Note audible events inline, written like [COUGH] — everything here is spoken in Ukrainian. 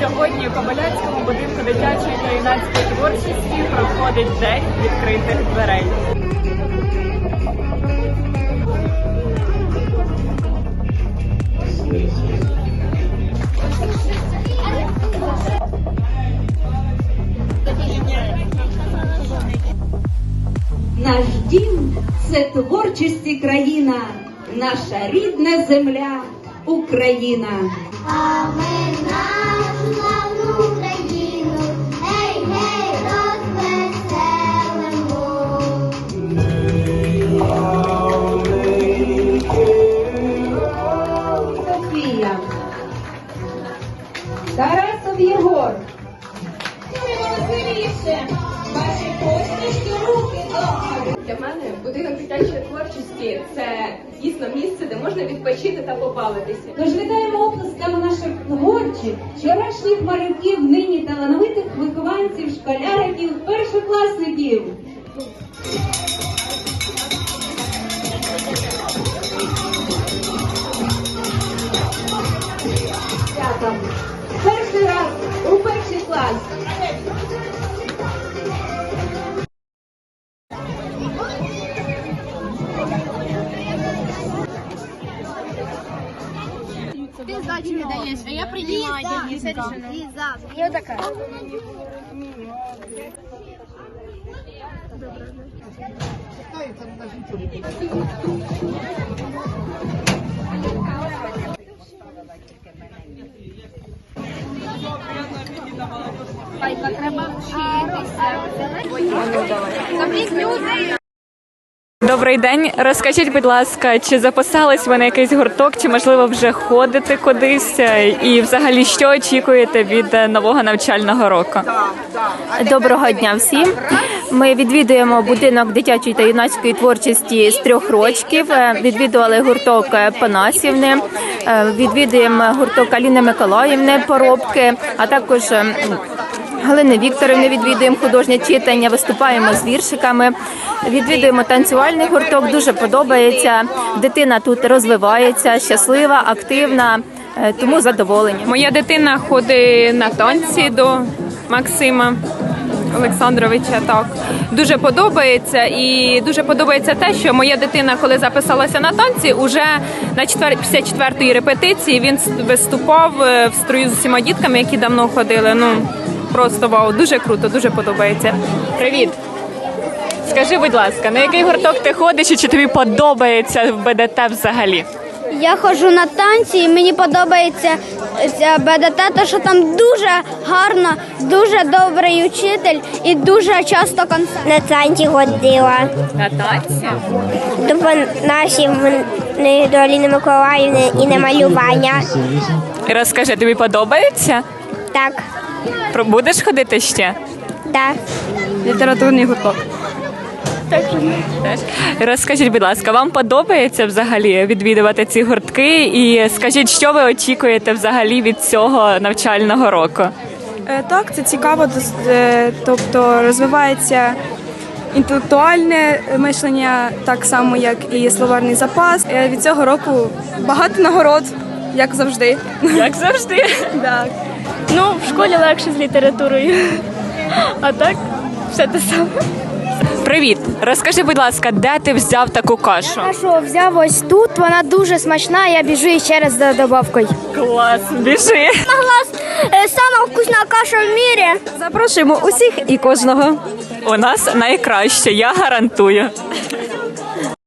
Сьогодні у Кобиляцькому будинку дитячої та юнацької творчості проходить день відкритих дверей. Наш дім це творчості країна, наша рідна земля Україна. А ми нашу славну Для мене будинок дитячої творчості це дійсно місце, де можна відпочити та побавитися. Тож вітаємо оплесками наших творчих, вчорашніх малюків, нині талановитих вихованців, школяриків, першокласників. Перший раз у перший клас. Ты сдачу не даешь, а я принимаю. Лиза, я такая. Треба вчитися. люди. Добрий день. Розкажіть, будь ласка, чи записались ви на якийсь гурток, чи можливо вже ходите кудись? І взагалі що очікуєте від е, нового навчального року? Доброго дня всім. Ми відвідуємо будинок дитячої та юнацької творчості з трьох рочків. Е, Відвідували гурток е, Панасівни, відвідуємо гурток Аліни Миколаївни Поробки, а також е, Галини Вікторівни відвідуємо художнє читання, виступаємо з віршиками, відвідуємо танцювальний гурток. Дуже подобається. Дитина тут розвивається, щаслива, активна, е, тому задоволені. Моя дитина ходить на танці до Максима Олександровича. Так дуже подобається, і дуже подобається те, що моя дитина, коли записалася на танці, уже на четвер... після четвертої репетиції він виступав е, в строю з усіма дітками, які давно ходили. Ну просто вау, дуже круто, дуже подобається. Привіт. Скажи, будь ласка, на який гурток ти ходиш і чи тобі подобається в БДТ взагалі? Я ходжу на танці і мені подобається ця БДТ, тому що там дуже гарно, дуже добрий учитель і дуже часто концерт. На танці ходила. На танці? До наші до Аліни Миколаївни і на малювання. Розкажи, тобі подобається? Так, Будеш ходити ще? так. Літературний гурток. Теж. Розкажіть, будь ласка, вам подобається взагалі відвідувати ці гуртки? І скажіть, що ви очікуєте взагалі від цього навчального року? Е, Так, це цікаво, е, тобто розвивається інтелектуальне мишлення, так само як і словарний запас. Е, Від цього року багато нагород, як завжди. Як завжди. [LAUGHS] Так. Ну, в школі легше з літературою. А так, все те саме. Привіт, розкажи, будь ласка, де ти взяв таку кашу? Що взяв ось тут, вона дуже смачна, я біжу ще раз за добавкою. Клас, біжи. На глаз сама вкусна каша в мірі. Запрошуємо усіх і кожного. У нас найкраще, я гарантую.